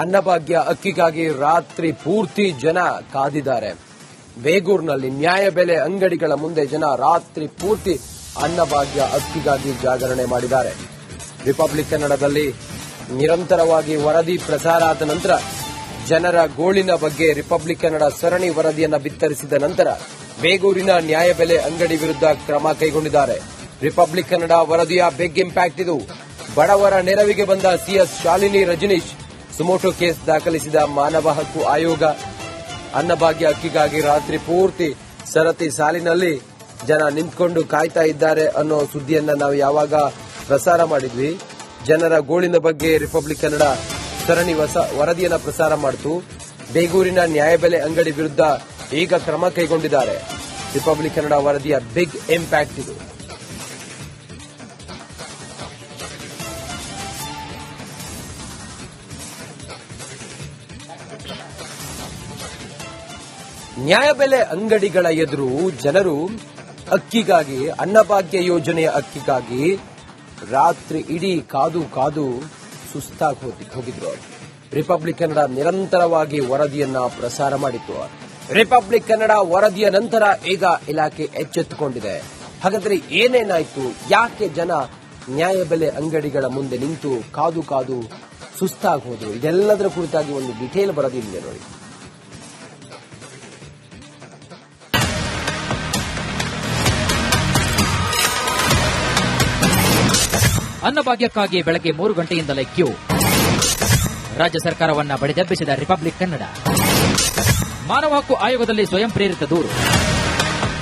ಅನ್ನಭಾಗ್ಯ ಅಕ್ಕಿಗಾಗಿ ರಾತ್ರಿ ಪೂರ್ತಿ ಜನ ಕಾದಿದ್ದಾರೆ. ಬೇಗೂರಿನಲ್ಲಿ ನ್ಯಾಯಬೆಲೆ ಅಂಗಡಿಗಳ ಮುಂದೆ ಜನ ರಾತ್ರಿ ಪೂರ್ತಿ ಅನ್ನಭಾಗ್ಯ ಅಕ್ಕಿಗಾಗಿ ಜಾಗರಣೆ ಮಾಡಿದ್ದಾರೆ. ರಿಪಬ್ಲಿಕ್ ಕನ್ನಡದಲ್ಲಿ ನಿರಂತರವಾಗಿ ವರದಿ ಪ್ರಸಾರ ಆದ ನಂತರ ಜನರ ಗೋಳಿನ ಬಗ್ಗೆ ರಿಪಬ್ಲಿಕ್ ಕನ್ನಡ ಸರಣಿ ವರದಿಯನ್ನು ಬಿತ್ತರಿಸಿದ ನಂತರ ಬೇಗೂರಿನ ನ್ಯಾಯಬೆಲೆ ಅಂಗಡಿ ವಿರುದ್ಧ ಕ್ರಮ ಕೈಗೊಂಡಿದ್ದಾರೆ. ರಿಪಬ್ಲಿಕ್ ಕನ್ನಡ ವರದಿಯ ಬಿಗ್ ಇಂಪ್ಯಾಕ್ಟ್ ಇದು. ಬಡವರ ನೆರವಿಗೆ ಬಂದ CS Shalini Rajneesh suo motu case ದಾಖಲಿಸಿದ ಮಾನವ ಹಕ್ಕು ಆಯೋಗ ಅನ್ನಭಾಗ್ಯ ಅಕ್ಕಿಗಾಗಿ ರಾತ್ರಿ ಪೂರ್ತಿ ಸರತಿ ಸಾಲಿನಲ್ಲಿ ಜನ ನಿಂತ್ಕೊಂಡು ಕಾಯ್ತಾ ಇದ್ದಾರೆ ಅನ್ನೋ ಸುದ್ದಿಯನ್ನ ನಾವು ಯಾವಾಗ ಪ್ರಸಾರ ಮಾಡಿದ್ವಿ. ಜನರ ಗೋಳಿನ ಬಗ್ಗೆ ರಿಪಬ್ಲಿಕ್ ಕನ್ನಡ ಸರಣಿ ಹೊಸ ವರದಿಯನ್ನ ಪ್ರಸಾರ ಮಾಡಿತು. ಬೇಗೂರಿನ ನ್ಯಾಯಬೆಲೆ ಅಂಗಡಿ ವಿರುದ್ಧ ಈಗ ಕ್ರಮ ಕೈಗೊಂಡಿದ್ದಾರೆ. ರಿಪಬ್ಲಿಕ್ ಕನ್ನಡ ವರದಿಯ ಬಿಗ್ ಇಂಪ್ಯಾಕ್ಟ್ ಇದು. ನ್ಯಾಯಬೆಲೆ ಅಂಗಡಿಗಳ ಎದುರು ಜನರು ಅಕ್ಕಿಗಾಗಿ, ಅನ್ನಭಾಗ್ಯ ಯೋಜನೆಯ ಅಕ್ಕಿಗಾಗಿ ರಾತ್ರಿ ಇಡೀ ಕಾದು ಕಾದು ಸುಸ್ತಾಗಿ ಹೋಗಿ- ಹೋಗಿದ್ರು ರಿಪಬ್ಲಿಕ್ ಕನ್ನಡ ನಿರಂತರವಾಗಿ ವರದಿಯನ್ನ ಪ್ರಸಾರ ಮಾಡಿತ್ತು ರಿಪಬ್ಲಿಕ್ ಕನ್ನಡ ವರದಿಯ ನಂತರ ಈಗ ಇಲಾಖೆ ಎಚ್ಚೆತ್ತುಕೊಂಡಿದೆ. ಹಾಗಾದ್ರೆ ಏನೇನಾಯ್ತು? ಯಾಕೆ ಜನ ನ್ಯಾಯಬೆಲೆ ಅಂಗಡಿಗಳ ಮುಂದೆ ನಿಂತು ಕಾದು ಕಾದು ಸುಸ್ತಾಗಿ ಹೋದ್ರು? ಇದೆಲ್ಲದರ ಕುರಿತಾಗಿ ಒಂದು ಡಿಟೇಲ್ ವರದಿ ನೋಡಿ. ಅನ್ನಭಾಗ್ಯಕ್ಕಾಗಿ ಬೆಳಗ್ಗೆ ಮೂರು ಗಂಟೆಯಿಂದಲೇ ಕ್ಯೂ. ರಾಜ್ಯ ಸರ್ಕಾರವನ್ನ ಬಡಿದೆಬ್ಬಿಸಿದ ರಿಪಬ್ಲಿಕ್ ಕನ್ನಡ. ಮಾನವ ಹಕ್ಕು ಆಯೋಗದಲ್ಲಿ ಸ್ವಯಂ ಪ್ರೇರಿತ ದೂರು.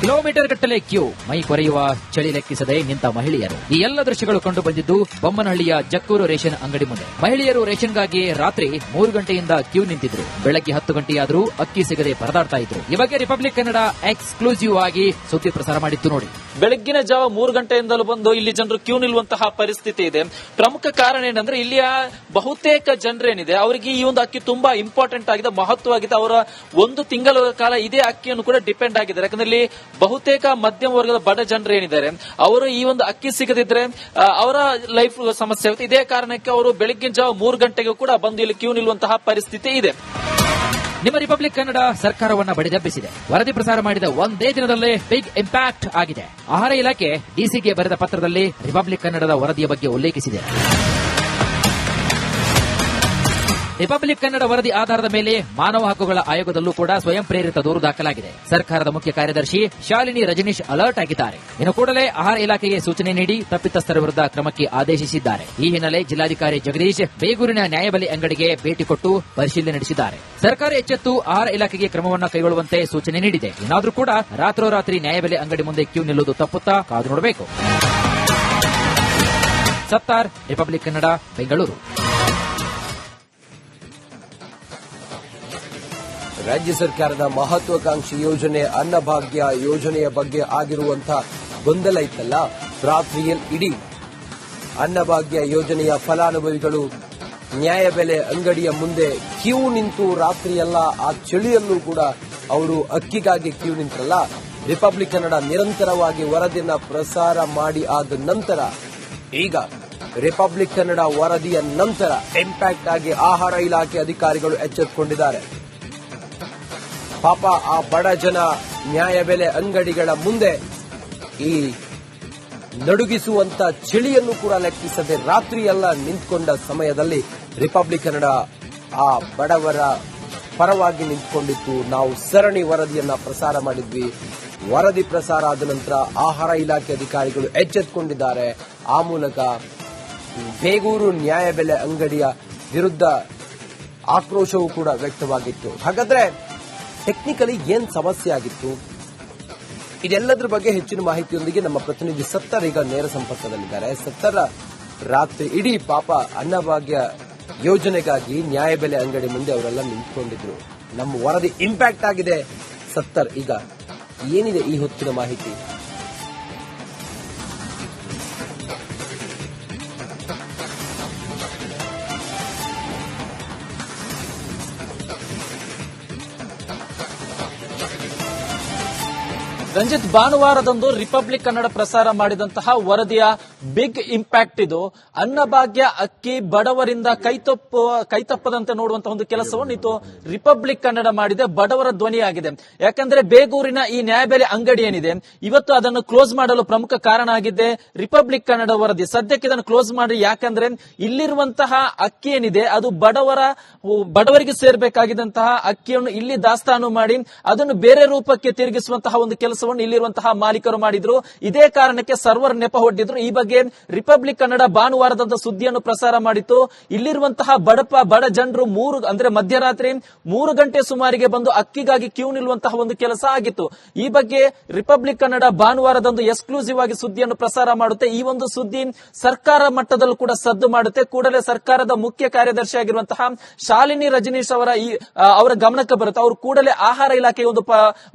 ಕಿಲೋಮೀಟರ್ ಗಟ್ಟಲೆ ಕ್ಯೂ. ಮೈ ಕೊರೆಯುವ ಚಳಿ ಲೆಕ್ಕಿಸದೆ ನಿಂತ ಮಹಿಳೆಯರು. ಈ ಎಲ್ಲ ದೃಶ್ಯಗಳು ಕಂಡು ಬಂದಿದ್ದು ಬೊಮ್ಮನಹಳ್ಳಿಯ ಜಕ್ಕೂರು ರೇಷನ್ ಅಂಗಡಿ ಮುಂದೆ. ಮಹಿಳೆಯರು ರೇಷನ್ಗಾಗಿ ರಾತ್ರಿ ಮೂರು ಗಂಟೆಯಿಂದ ಕ್ಯೂ ನಿಂತಿದ್ರು. ಬೆಳಗ್ಗೆ ಹತ್ತು ಗಂಟೆಯಾದರೂ ಅಕ್ಕಿ ಸಿಗದೆ ಪರದಾಡ್ತಾ ಇದ್ರು. ಈ ಬಗ್ಗೆ ರಿಪಬ್ಲಿಕ್ ಕನ್ನಡ ಎಕ್ಸ್ಕ್ಲೂಸಿವ್ ಆಗಿ ಸುದ್ದಿ ಪ್ರಸಾರ ಮಾಡಿತ್ತು ನೋಡಿ. ಬೆಳಗ್ಗಿನ ಜಾವ ಮೂರು ಗಂಟೆಯಿಂದಲೂ ಬಂದು ಇಲ್ಲಿ ಜನರು ಕ್ಯೂ ನಿಲ್ಲುವಂತಹ ಪರಿಸ್ಥಿತಿ ಇದೆ. ಪ್ರಮುಖ ಕಾರಣ ಏನಂದ್ರೆ ಇಲ್ಲಿಯ ಬಹುತೇಕ ಜನರೇನಿದೆ, ಅವರಿಗೆ ಈ ಒಂದು ಅಕ್ಕಿ ತುಂಬಾ ಇಂಪಾರ್ಟೆಂಟ್ ಆಗಿದೆ ಮಹತ್ವ ಆಗಿದೆ ಅವರ ಒಂದು ತಿಂಗಳ ಕಾಲ ಇದೇ ಅಕ್ಕಿಯನ್ನು ಕೂಡ ಡಿಪೆಂಡ್ ಆಗಿದೆ ಯಾಕಂದ್ರೆ ಇಲ್ಲಿ ಬಹುತೇಕ ಮಧ್ಯಮ ವರ್ಗದ ಬಡ ಜನರು ಏನಿದ್ದಾರೆ? ಅವರು ಈ ಒಂದು ಅಕ್ಕಿ ಸಿಗದಿದ್ರೆ ಅವರ ಲೈಫ್ ಸಮಸ್ಯೆ ಆಗುತ್ತೆ. ಇದೇ ಕಾರಣಕ್ಕೆ ಅವರು ಬೆಳಗ್ಗಿನ ಜಾವ ಮೂರು ಗಂಟೆಗೂ ಕೂಡ ಬಂದು ಇಲ್ಲಿ ಕ್ಯೂ ನಿಲ್ಲುವಂತಹ ಪರಿಸ್ಥಿತಿ ಇದೆ. ನಿಮ್ಮ ರಿಪಬ್ಲಿಕ್ ಕನ್ನಡ ಸರ್ಕಾರವನ್ನ ಬಡಿದೆಬ್ಬಿಸಿದೆ ವರದಿ ಪ್ರಸಾರ ಮಾಡಿದ ಒಂದೇ ದಿನದಲ್ಲೇ ಬಿಗ್ ಇಂಪ್ಯಾಕ್ಟ್ ಆಗಿದೆ. ಆಹಾರ ಇಲಾಖೆ ಡಿಸಿಗೆ ಬರೆದ ಪತ್ರದಲ್ಲಿ ರಿಪಬ್ಲಿಕ್ ಕನ್ನಡದ ವರದಿಯ ಬಗ್ಗೆ ಉಲ್ಲೇಖಿಸಿದೆ. ರಿಪಬ್ಲಿಕ್ ಕನ್ನಡ ವರದಿ ಆಧಾರದ ಮೇಲೆ ಮಾನವ ಹಕ್ಕುಗಳ ಆಯೋಗದಲ್ಲೂ ಕೂಡ ಸ್ವಯಂ ಪ್ರೇರಿತ ದೂರು ದಾಖಲಾಗಿದೆ. ಸರ್ಕಾರದ ಮುಖ್ಯ ಕಾರ್ಯದರ್ಶಿ ಶಾಲಿನಿ ರಜನೀಶ್ ಅಲರ್ಟ್ ಆಗಿದ್ದಾರೆ. ಇನ್ನು ಕೂಡಲೇ ಆಹಾರ ಇಲಾಖೆಗೆ ಸೂಚನೆ ನೀಡಿ ತಪ್ಪಿತಸ್ಥರ ವಿರುದ್ಧ ಕ್ರಮಕ್ಕೆ ಆದೇಶಿಸಿದ್ದಾರೆ. ಈ ಹಿನ್ನೆಲೆ ಜಿಲ್ಲಾಧಿಕಾರಿ ಜಗದೀಶ್ ಬೇಗೂರಿನ ನ್ಯಾಯಬೆಲೆ ಅಂಗಡಿಗೆ ಭೇಟಿ ಕೊಟ್ಟು ಪರಿಶೀಲನೆ ನಡೆಸಿದ್ದಾರೆ. ಸರ್ಕಾರ ಎಚ್ಚೆತ್ತು ಆಹಾರ ಇಲಾಖೆಗೆ ಕ್ರಮವನ್ನು ಕೈಗೊಳ್ಳುವಂತೆ ಸೂಚನೆ ನೀಡಿದೆ. ಏನಾದರೂ ಕೂಡ ರಾತ್ರೋರಾತ್ರಿ ನ್ಯಾಯಬೆಲೆ ಅಂಗಡಿ ಮುಂದೆ ಕ್ಯೂ ನಿಲ್ಲುವುದು ತಪ್ಪುತ್ತಾ ಕಾದು ನೋಡಬೇಕು. ಸತ್ತಾರ್, ರಿಪಬ್ಲಿಕ್ ಕನ್ನಡ, ಬೆಂಗಳೂರು. ರಾಜ್ಯ ಸರ್ಕಾರದ ಮಹತ್ವಾಕಾಂಕ್ಷಿ ಯೋಜನೆ ಅನ್ನಭಾಗ್ಯ ಯೋಜನೆಯ ಬಗ್ಗೆ ಆಗಿರುವಂತಹ ಗೊಂದಲ ಇತ್ತಲ್ಲ? ರಾತ್ರಿಯಲ್ಲಿ ಇಡೀ ಅನ್ನಭಾಗ್ಯ ಯೋಜನೆಯ ಫಲಾನುಭವಿಗಳು ನ್ಯಾಯಬೆಲೆ ಅಂಗಡಿಯ ಮುಂದೆ ಕ್ಯೂ ನಿಂತು ರಾತ್ರಿಯೆಲ್ಲ, ಆ ಚಳಿಯಲ್ಲೂ ಕೂಡ ಅವರು ಅಕ್ಕಿಗಾಗಿ ಕ್ಯೂ ನಿಂತರಲ್ಲ? ರಿಪಬ್ಲಿಕ್ ಕನ್ನಡ ನಿರಂತರವಾಗಿ ವರದಿಯನ್ನು ಪ್ರಸಾರ ಮಾಡಿ ಆದ ನಂತರ, ಈಗ ರಿಪಬ್ಲಿಕ್ ಕನ್ನಡ ವರದಿಯ ನಂತರ ಇಂಪ್ಯಾಕ್ಟ್ ಆಗಿ ಆಹಾರ ಇಲಾಖೆ ಅಧಿಕಾರಿಗಳು ಎಚ್ಚೆತ್ತುಕೊಂಡಿದ್ದಾರೆ ಪಾಪ ಆ ಬಡ ಜನ ನ್ಯಾಯಬೆಲೆ ಅಂಗಡಿಗಳ ಮುಂದೆ ಈ ನಡುಗಿಸುವಂತ ಚಳಿಯನ್ನು ಕೂಡ ಲೆಕ್ಕಿಸದೆ ರಾತ್ರಿಯೆಲ್ಲ ನಿಂತ್ಕೊಂಡ ಸಮಯದಲ್ಲಿ ರಿಪಬ್ಲಿಕ್ ಕನ್ನಡ ಆ ಬಡವರ ಪರವಾಗಿ ನಿಂತ್ಕೊಂಡಿತ್ತು. ನಾವು ಸರಣಿ ವರದಿಯನ್ನ ಪ್ರಸಾರ ಮಾಡಿದ್ವಿ. ವರದಿ ಪ್ರಸಾರ ಆದ ನಂತರ ಆಹಾರ ಇಲಾಖೆ ಅಧಿಕಾರಿಗಳು ಎಚ್ಚೆತ್ತುಕೊಂಡಿದ್ದಾರೆ ಆ ಮೂಲಕ ಬೇಗೂರು ನ್ಯಾಯಬೆಲೆ ಅಂಗಡಿಯ ವಿರುದ್ಧ ಆಕ್ರೋಶವೂ ಕೂಡ ವ್ಯಕ್ತವಾಗಿತ್ತು. ಹಾಗಾದ್ರೆ ಟೆಕ್ನಿಕಲಿ ಏನ್ ಸಮಸ್ಯೆ ಆಗಿತ್ತು? ಇದೆಲ್ಲದರ ಬಗ್ಗೆ ಹೆಚ್ಚಿನ ಮಾಹಿತಿಯೊಂದಿಗೆ ನಮ್ಮ ಪ್ರತಿನಿಧಿ ಸತ್ತರ್ ಈಗ ನೇರ ಸಂಪರ್ಕದಲ್ಲಿದ್ದಾರೆ. ಸತ್ತರ ರಾತ್ರಿ ಇಡೀ ಪಾಪ ಅನ್ನಭಾಗ್ಯ ಯೋಜನೆಗಾಗಿ ನ್ಯಾಯಬೆಲೆ ಅಂಗಡಿ ಮುಂದೆ ಅವರೆಲ್ಲ ನಿಂತ್ಕೊಂಡಿದ್ರು. ನಮ್ಮ ವರದಿ ಇಂಪ್ಯಾಕ್ಟ್ ಆಗಿದೆ. ಸತ್ತರ್ ಈಗ ಏನಿದೆ ಈ ಹೊತ್ತಿನ ಮಾಹಿತಿ? ರಂಜಿತ್ ಭಾನುವಾರದಂದು ರಿಪಬ್ಲಿಕ್ ಕನ್ನಡ ಪ್ರಸಾರ ಮಾಡಿದಂತಹ ವರದಿಯ ಬಿಗ್ ಇಂಪ್ಯಾಕ್ಟ್ ಇದು. ಅನ್ನಭಾಗ್ಯ, ಅಕ್ಕಿ, ಬಡವರಿಂದ ಕೈತಪ್ಪು ಕೈತಪ್ಪದಂತೆ ನೋಡುವಂತಹ ಒಂದು ಕೆಲಸವನ್ನು ಇದು ರಿಪಬ್ಲಿಕ್ ಕನ್ನಡ ಮಾಡಿದೆ. ಬಡವರ ಧ್ವನಿಯಾಗಿದೆ. ಯಾಕಂದ್ರೆ ಬೇಗೂರಿನ ಈ ನ್ಯಾಯಬೆಲೆ ಅಂಗಡಿ ಏನಿದೆ, ಇವತ್ತು ಅದನ್ನು ಕ್ಲೋಸ್ ಮಾಡಲು ಪ್ರಮುಖ ಕಾರಣ ಆಗಿದೆ ರಿಪಬ್ಲಿಕ್ ಕನ್ನಡ ವರದಿ. ಸದ್ಯಕ್ಕೆ ಇದನ್ನು ಕ್ಲೋಸ್ ಮಾಡಿ ಯಾಕಂದ್ರೆ ಇಲ್ಲಿರುವಂತಹ ಅಕ್ಕಿ ಏನಿದೆ, ಅದು ಬಡವರ, ಬಡವರಿಗೆ ಸೇರ್ಬೇಕಾಗಿದ್ದಂತಹ ಅಕ್ಕಿಯನ್ನು ಇಲ್ಲಿ ದಾಸ್ತಾನು ಮಾಡಿ, ಅದನ್ನು ಬೇರೆ ರೂಪಕ್ಕೆ ತಿರುಗಿಸುವಂತಹ ಒಂದು ಕೆಲಸವನ್ನು ಇಲ್ಲಿರುವಂತಹ ಮಾಲೀಕರು ಮಾಡಿದ್ರು. ಇದೇ ಕಾರಣಕ್ಕೆ ಸರ್ವರ್ ನೆಪ ಹೊಡ್ಡಿದ್ರು. ಈ ಬಗ್ಗೆ ರಿಪಬ್ಲಿಕ್ ಕನ್ನಡ ಭಾನುವಾರದಂತ ಸುದ್ದಿಯನ್ನು ಪ್ರಸಾರ ಮಾಡಿತ್ತು. ಇಲ್ಲಿರುವಂತಹ ಬಡಪ, ಬಡ ಜನರು ಮೂರು, ಅಂದ್ರೆ ಮಧ್ಯರಾತ್ರಿ ಮೂರು ಗಂಟೆ ಸುಮಾರಿಗೆ ಬಂದು ಅಕ್ಕಿಗಾಗಿ ಕ್ಯೂ ನಿಲ್ಲುವಂತಹ ಒಂದು ಕೆಲಸ ಆಗಿತ್ತು. ಈ ಬಗ್ಗೆ ರಿಪಬ್ಲಿಕ್ ಕನ್ನಡ ಭಾನುವಾರದಂದು ಎಕ್ಸ್ಕ್ಲೂಸಿವ್ ಆಗಿ ಸುದ್ದಿಯನ್ನು ಪ್ರಸಾರ ಮಾಡುತ್ತೆ. ಈ ಒಂದು ಸುದ್ದಿ ಸರ್ಕಾರ ಮಟ್ಟದಲ್ಲೂ ಕೂಡ ಸದ್ದು ಮಾಡುತ್ತೆ. ಕೂಡಲೇ ಸರ್ಕಾರದ ಮುಖ್ಯ ಕಾರ್ಯದರ್ಶಿ ಆಗಿರುವಂತಹ ಶಾಲಿನಿ ರಜನೀಶ್ ಅವರ ಈ ಅವರ ಗಮನಕ್ಕೆ ಬರುತ್ತೆ. ಅವರು ಕೂಡಲೇ ಆಹಾರ ಇಲಾಖೆಗೆ ಒಂದು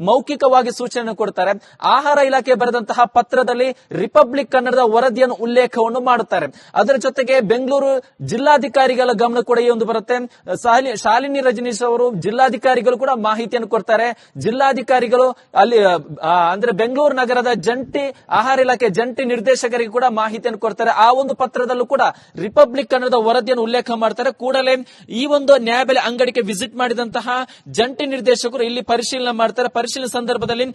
ಮೌಖಿಕವಾಗಿ ಸೂಚನೆ ಕೊಡ್ತಾರೆ ಆಹಾರ ಇಲಾಖೆ ಬರೆದಂತಹ ಪತ್ರದಲ್ಲಿ ರಿಪಬ್ಲಿಕ್ ಕನ್ನಡದ ವರದಿಯನ್ನು ಉಲ್ಲೇಖವನ್ನು ಮಾಡುತ್ತಾರೆ. ಅದರ ಜೊತೆಗೆ ಬೆಂಗಳೂರು ಜಿಲ್ಲಾಧಿಕಾರಿಗಳ ಗಮನ ಕೂಡ ಈ ಒಂದು ಬರುತ್ತೆ. ಶಾಲಿ- ಶಾಲಿನಿ ರಜನೀಶ್ ಅವರು ಜಿಲ್ಲಾಧಿಕಾರಿಗಳು ಕೂಡ ಮಾಹಿತಿಯನ್ನು ಕೊಡ್ತಾರೆ. ಜಿಲ್ಲಾಧಿಕಾರಿಗಳು ಅಲ್ಲಿ ಅಂದ್ರೆ ಬೆಂಗಳೂರು ನಗರದ ಜಂಟಿ ಆಹಾರ ಇಲಾಖೆ ಜಂಟಿ ನಿರ್ದೇಶಕರಿಗೆ ಕೂಡ ಮಾಹಿತಿಯನ್ನು ಕೊಡ್ತಾರೆ. ಆ ಒಂದು ಪತ್ರದಲ್ಲೂ ಕೂಡ ರಿಪಬ್ಲಿಕ್ ಕನ್ನಡದ ವರದಿಯನ್ನು ಉಲ್ಲೇಖ ಮಾಡ್ತಾರೆ. ಕೂಡಲೇ ಈ ಒಂದು ನ್ಯಾಯಬೆಲೆ ಅಂಗಡಿಗೆ ವಿಸಿಟ್ ಮಾಡಿದಂತಹ ಜಂಟಿ ನಿರ್ದೇಶಕರು ಇಲ್ಲಿ ಪರಿಶೀಲನೆ ಮಾಡ್ತಾರೆ. ಪರಿಶೀಲನೆ ಸಂದರ್ಭದಲ್ಲಿ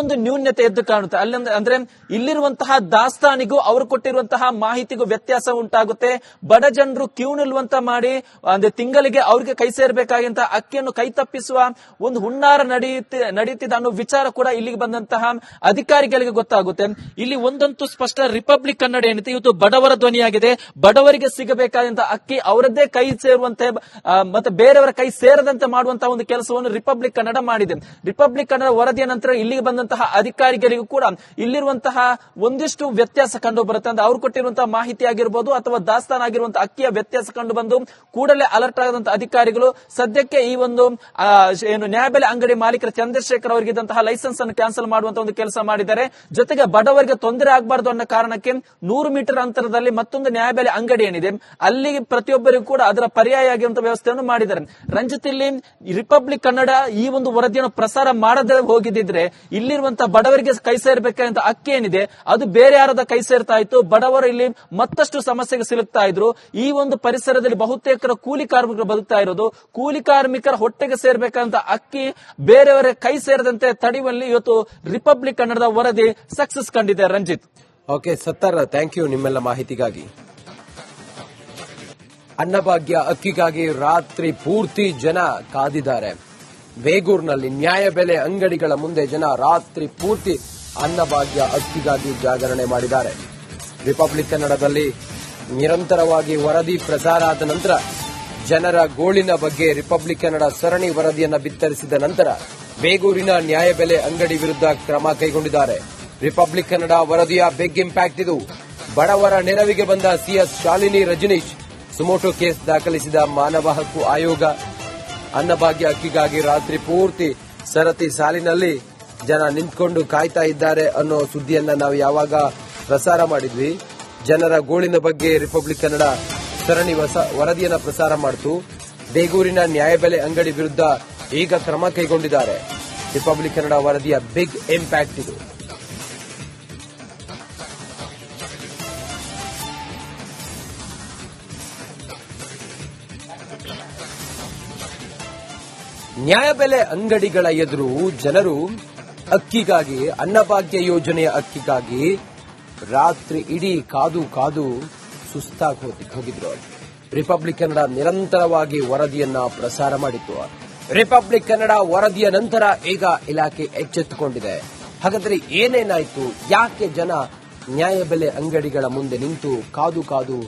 ಕೆಲವೊಂದು ನ್ಯೂನ್ಯತೆ ಎದ್ದು ಕಾಣುತ್ತೆ. ಅಲ್ಲಿ ಅಂದ್ರೆ ಇಲ್ಲಿರುವಂತಹ ದಾಸ್ತಾನಿಗೂ ಅವರು ಕೊಟ್ಟಿರುವಂತಹ ಮಾಹಿತಿಗೂ ವ್ಯತ್ಯಾಸ ಉಂಟಾಗುತ್ತೆ. ಬಡ ಜನರು ಕ್ಯೂ ನಿಲ್ವಂತ ಮಾಡಿ, ಅಂದ್ರೆ ತಿಂಗಳಿಗೆ ಅವ್ರಿಗೆ ಕೈ ಸೇರ್ಬೇಕಾಗಿಂತ ಅಕ್ಕಿಯನ್ನು ಕೈ ತಪ್ಪಿಸುವ ಒಂದು ಹುನ್ನಾರ ನಡೆಯುತ್ತೆ, ನಡೆಯುತ್ತಿದೆ ಅನ್ನೋ ವಿಚಾರ ಕೂಡ ಇಲ್ಲಿಗೆ ಬಂದಂತಹ ಅಧಿಕಾರಿಗಳಿಗೆ ಗೊತ್ತಾಗುತ್ತೆ. ಇಲ್ಲಿ ಒಂದಂತೂ ಸ್ಪಷ್ಟ ರಿಪಬ್ಲಿಕ್ ಕನ್ನಡ ಏನಿದೆ, ಇವತ್ತು ಬಡವರ ಧ್ವನಿಯಾಗಿದೆ. ಬಡವರಿಗೆ ಸಿಗಬೇಕಾದಂತಹ ಅಕ್ಕಿ ಅವರದ್ದೇ ಕೈ ಸೇರುವಂತೆ ಮತ್ತೆ ಬೇರೆಯವರ ಕೈ ಸೇರದಂತೆ ಮಾಡುವಂತಹ ಒಂದು ಕೆಲಸವನ್ನು ರಿಪಬ್ಲಿಕ್ ಕನ್ನಡ ಮಾಡಿದೆ. ರಿಪಬ್ಲಿಕ್ ಕನ್ನಡ ವರದಿಯ ನಂತರ ಇಲ್ಲಿಗೆ ಬಂದಂತಹ ಅಧಿಕಾರಿಗಳಿಗೂ ಕೂಡ ಇಲ್ಲಿರುವಂತಹ ಒಂದಿಷ್ಟು ವ್ಯತ್ಯಾಸ ಕಂಡು ಬರುತ್ತೆ. ಅಂದ್ರೆ ಅವ್ರು ಕೊಟ್ಟಿರುವಂತಹ ಮಾಹಿತಿ ಆಗಿರ್ಬೋದು ಅಥವಾ ದಾಸ್ತಾನ ಆಗಿರುವಂತಹ ಅಕ್ಕಿಯ ವ್ಯತ್ಯಾಸ ಕಂಡು ಬಂದು ಕೂಡಲೇ ಅಲರ್ಟ್ ಆಗದಂತಹ ಅಧಿಕಾರಿಗಳು ಸದ್ಯಕ್ಕೆ ಈ ಒಂದು ಏನು ನ್ಯಾಯಬೆಲೆ ಅಂಗಡಿ ಮಾಲೀಕರ ಚಂದ್ರಶೇಖರ್ ಅವರಿಗೆ ಅವರಿಗಿದ್ದಂತಹ ಲೈಸೆನ್ಸ್ ಅನ್ನು ಕ್ಯಾನ್ಸಲ್ ಮಾಡುವಂತ ಒಂದು ಕೆಲಸ ಮಾಡಿದ್ದಾರೆ. ಜೊತೆಗೆ ಬಡವರಿಗೆ ತೊಂದರೆ ಆಗಬಾರದು ಅನ್ನೋ ಕಾರಣಕ್ಕೆ ನೂರು ಮೀಟರ್ ಅಂತರದಲ್ಲಿ ಮತ್ತೊಂದು ನ್ಯಾಯಬೆಲೆ ಅಂಗಡಿ ಏನಿದೆ, ಅಲ್ಲಿ ಪ್ರತಿಯೊಬ್ಬರಿಗೂ ಕೂಡ ಅದರ ಪರ್ಯಾಯ ಆಗಿರುವಂತಹ ವ್ಯವಸ್ಥೆಯನ್ನು ಮಾಡಿದ್ದಾರೆ. ರಂಜಿತ್ ಇಲ್ಲಿ ರಿಪಬ್ಲಿಕ್ ಕನ್ನಡ ಈ ಒಂದು ವರದಿಯನ್ನು ಪ್ರಸಾರ ಮಾಡದೆ ಹೋಗಿದ್ದಿದ್ರೆ ಇಲ್ಲಿರುವಂತಹ ಬಡವರಿಗೆ ಕೈ ಸೇರ್ಬೇಕಂತ ಅಕ್ಕಿ ಏನಿದೆ, ಅದು ಬೇರೆ ಯಾರದ ಕೈ ಸೇರ್ತಾ ಇತ್ತು, ಬಡವರು ಇಲ್ಲಿ ಮತ್ತಷ್ಟು ಸಮಸ್ಯೆಗೆ ಸಿಲುಕ್ತಾ ಇದ್ರು. ಈ ಒಂದು ಪರಿಸರದಲ್ಲಿ ಬಹುತೇಕರ ಕೂಲಿ ಕಾರ್ಮಿಕರು ಬದುಕ್ತಾ ಇರೋದು. ಕೂಲಿ ಕಾರ್ಮಿಕರ ಹೊಟ್ಟೆಗೆ ಸೇರ್ಬೇಕಂತ ಅಕ್ಕಿ ಬೇರೆಯವರ ಕೈ ಸೇರದಂತೆ ತಡೆಯುವಲ್ಲಿ ಇವತ್ತು ರಿಪಬ್ಲಿಕ್ ಕನ್ನಡದ ವರದಿ ಸಕ್ಸಸ್ ಕಂಡಿದೆ Ranjith. Okay, Sattar thank you ನಿಮ್ಮೆಲ್ಲ ಮಾಹಿತಿಗಾಗಿ. ಅನ್ನಭಾಗ್ಯ ಅಕ್ಕಿಗಾಗಿ ರಾತ್ರಿ ಪೂರ್ತಿ ಜನ ಕಾದಿದ್ದಾರೆ. ಬೇಗೂರಿನಲ್ಲಿ ನ್ಯಾಯಬೆಲೆ ಅಂಗಡಿಗಳ ಮುಂದೆ ಜನ ರಾತ್ರಿ ಪೂರ್ತಿ ಅನ್ನಭಾಗ್ಯ ಅಕ್ಕಿಗಾಗಿ ಜಾಗರಣೆ ಮಾಡಿದ್ದಾರೆ. ರಿಪಬ್ಲಿಕ್ ಕನ್ನಡದಲ್ಲಿ ನಿರಂತರವಾಗಿ ವರದಿ ಪ್ರಸಾರ ಆದ ನಂತರ ಜನರ ಗೋಳಿನ ಬಗ್ಗೆ ರಿಪಬ್ಲಿಕ್ ಕನ್ನಡ ಸರಣಿ ವರದಿಯನ್ನು ಬಿತ್ತರಿಸಿದ ನಂತರ ಬೇಗೂರಿನ ನ್ಯಾಯಬೆಲೆ ಅಂಗಡಿ ವಿರುದ್ಧ ಕ್ರಮ ಕೈಗೊಂಡಿದ್ದಾರೆ. ರಿಪಬ್ಲಿಕ್ ಕನ್ನಡ ವರದಿಯ ಬಿಗ್ ಇಂಪ್ಯಾಕ್ಟ್ ಇದು. ಬಡವರ ನೆರವಿಗೆ ಬಂದ CS Shalini Rajneesh suo motu case ದಾಖಲಿಸಿದ ಮಾನವ ಹಕ್ಕು ಆಯೋಗ ಅನ್ನಭಾಗ್ಯ ಅಕ್ಕಿಗಾಗಿ ರಾತ್ರಿ ಪೂರ್ತಿ ಸರತಿ ಸಾಲಿನಲ್ಲಿ ಜನ ನಿಂತ್ಕೊಂಡು ಕಾಯ್ತಾ ಇದ್ದಾರೆ ಅನ್ನೋ ಸುದ್ದಿಯನ್ನ ನಾವು ಯಾವಾಗ ಪ್ರಸಾರ ಮಾಡಿದ್ವಿ. ಜನರ ಗೋಳಿನ ಬಗ್ಗೆ ರಿಪಬ್ಲಿಕ್ ಕನ್ನಡ ಸರಣಿ ವರದಿಯನ್ನ ಪ್ರಸಾರ ಮಾಡಿತು. ಬೇಗೂರಿನ ನ್ಯಾಯಬೆಲೆ ಅಂಗಡಿ ವಿರುದ್ಧ ಈಗ ಕ್ರಮ ಕೈಗೊಂಡಿದ್ದಾರೆ. ರಿಪಬ್ಲಿಕ್ ಕನ್ನಡ ವರದಿಯ ಬಿಗ್ ಇಂಪ್ಯಾಕ್ಟ್ ಇದು. ನ್ಯಾಯಬೆಲೆ ಅಂಗಡಿಗಳ ಎದುರು ಜನರು ಅಕ್ಕಿಗಾಗಿ, ಅನ್ನಭಾಗ್ಯ ಯೋಜನೆಯ ಅಕ್ಕಿಗಾಗಿ ರಾತ್ರಿ ಇಡೀ ಕಾದು ಕಾದು ಸುಸ್ತಾಗಿ ಹೋಗಿ- ಹೋಗಿದ್ರು ರಿಪಬ್ಲಿಕ್ ಕನ್ನಡ ನಿರಂತರವಾಗಿ ವರದಿಯನ್ನ ಪ್ರಸಾರ ಮಾಡಿತ್ತು ರಿಪಬ್ಲಿಕ್ ಕನ್ನಡ ವರದಿಯ ನಂತರ ಈಗ ಇಲಾಖೆ ಎಚ್ಚೆತ್ತುಕೊಂಡಿದೆ. ಹಾಗಾದ್ರೆ ಏನೇನಾಯ್ತು? ಯಾಕೆ ಜನ ನ್ಯಾಯಬೆಲೆ ಅಂಗಡಿಗಳ ಮುಂದೆ ನಿಂತು ಕಾದು ಕಾದು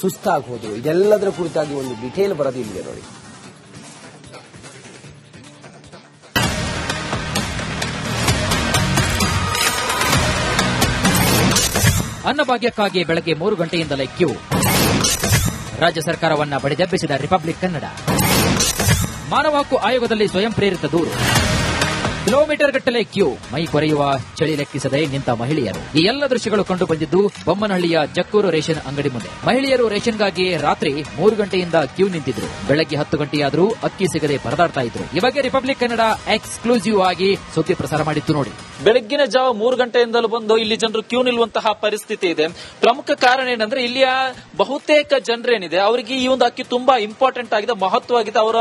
ಸುಸ್ತಾಗಿ ಹೋದ್ರು? ಇದೆಲ್ಲದರ ಕುರಿತಾಗಿ ಒಂದು ಡಿಟೇಲ್ ವರದಿ ಇಲ್ಲಿದೆ ನೋಡಿ. ಅನ್ನಭಾಗ್ಯಕ್ಕಾಗಿ ಬೆಳಗ್ಗೆ ಮೂರು ಗಂಟೆಯಿಂದಲೇ ಕ್ಯೂ. ರಾಜ್ಯ ಸರ್ಕಾರವನ್ನ ಬಡಿದೆಬ್ಬಿಸಿದ ರಿಪಬ್ಲಿಕ್ ಕನ್ನಡ. ಮಾನವ ಹಕ್ಕು ಆಯೋಗದಲ್ಲಿ ಸ್ವಯಂ ಪ್ರೇರಿತ ದೂರು. ಕಿಲೋಮೀಟರ್ ಗಟ್ಟಲೆ ಕ್ಯೂ. ಮೈ ಕೊರೆಯುವ ಚಳಿ ಲೆಕ್ಕಿಸದೆ ನಿಂತ ಮಹಿಳೆಯರು. ಈ ಎಲ್ಲ ದೃಶ್ಯಗಳು ಕಂಡು ಬಂದಿದ್ದು ಬೊಮ್ಮನಹಳ್ಳಿಯ ಜಕ್ಕೂರು ರೇಷನ್ ಅಂಗಡಿ ಮುಂದೆ. ಮಹಿಳೆಯರು ರೇಷನ್ಗಾಗಿ ರಾತ್ರಿ ಮೂರು ಗಂಟೆಯಿಂದ ಕ್ಯೂ ನಿಂತಿದ್ರು. ಬೆಳಗ್ಗೆ ಹತ್ತು ಗಂಟೆಯಾದರೂ ಅಕ್ಕಿ ಸಿಗದೆ ಪರದಾಡ್ತಾ ಇದ್ರು. ಈ ಬಗ್ಗೆ ರಿಪಬ್ಲಿಕ್ ಕನ್ನಡ ಎಕ್ಸ್ಕ್ಲೂಸಿವ್ ಆಗಿ ಸುದ್ದಿ ಪ್ರಸಾರ ಮಾಡಿತ್ತು ನೋಡಿ. ಬೆಳಗ್ಗಿನ ಜಾವ ಮೂರು ಗಂಟೆಯಿಂದಲೂ ಬಂದು ಇಲ್ಲಿ ಜನರು ಕ್ಯೂ ನಿಲ್ಲುವಂತಹ ಪರಿಸ್ಥಿತಿ ಇದೆ. ಪ್ರಮುಖ ಕಾರಣ ಏನಂದ್ರೆ ಇಲ್ಲಿಯ ಬಹುತೇಕ ಜನರೇನಿದೆ, ಅವರಿಗೆ ಈ ಒಂದು ಅಕ್ಕಿ ತುಂಬಾ ಇಂಪಾರ್ಟೆಂಟ್ ಆಗಿದೆ ಮಹತ್ವ ಆಗಿದೆ ಅವರ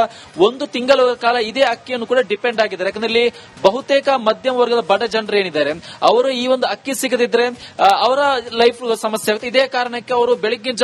ಒಂದು ತಿಂಗಳ ಕಾಲ ಇದೇ ಅಕ್ಕಿಯನ್ನು ಕೂಡ ಡಿಪೆಂಡ್ ಆಗಿದೆ ಯಾಕಂದ್ರೆ ಇಲ್ಲಿ ಬಹುತೇಕ ಮಧ್ಯಮ ವರ್ಗದ ಬಡ ಜನರು ಏನಿದ್ದಾರೆ? ಅವರು ಈ ಒಂದು ಅಕ್ಕಿ ಸಿಗದಿದ್ರೆ ಅವರ ಲೈಫ್ ಸಮಸ್ಯೆ ಆಗುತ್ತೆ. ಇದೇ ಕಾರಣಕ್ಕೆ ಅವರು ಬೆಳಗ್ಗಿನ